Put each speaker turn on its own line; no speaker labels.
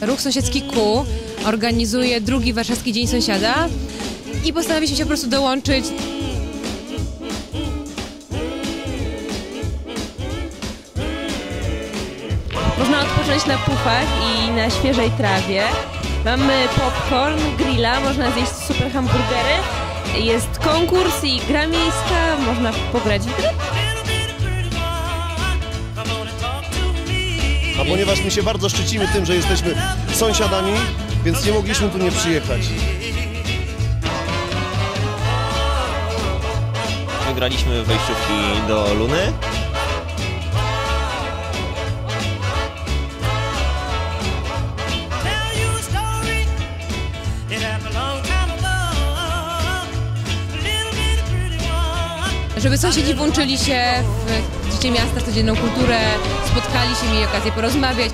Ruch Sąsiedzki Ku organizuje drugi Warszawski Dzień Sąsiada i postanowiliśmy się po prostu dołączyć.
Można odpocząć na pufach i na świeżej trawie. Mamy popcorn, grilla, można zjeść super hamburgery. Jest konkurs i gra miejska, można pograć w gry.
A ponieważ my się bardzo szczycimy tym, że jesteśmy sąsiadami, więc nie mogliśmy tu nie przyjechać.
Wygraliśmy wejściówki do Luny.
tell you a story. It happened a long time
Żeby sąsiedzi włączyli się w życie miasta, w codzienną kulturę, spotkali się, mieli okazję porozmawiać.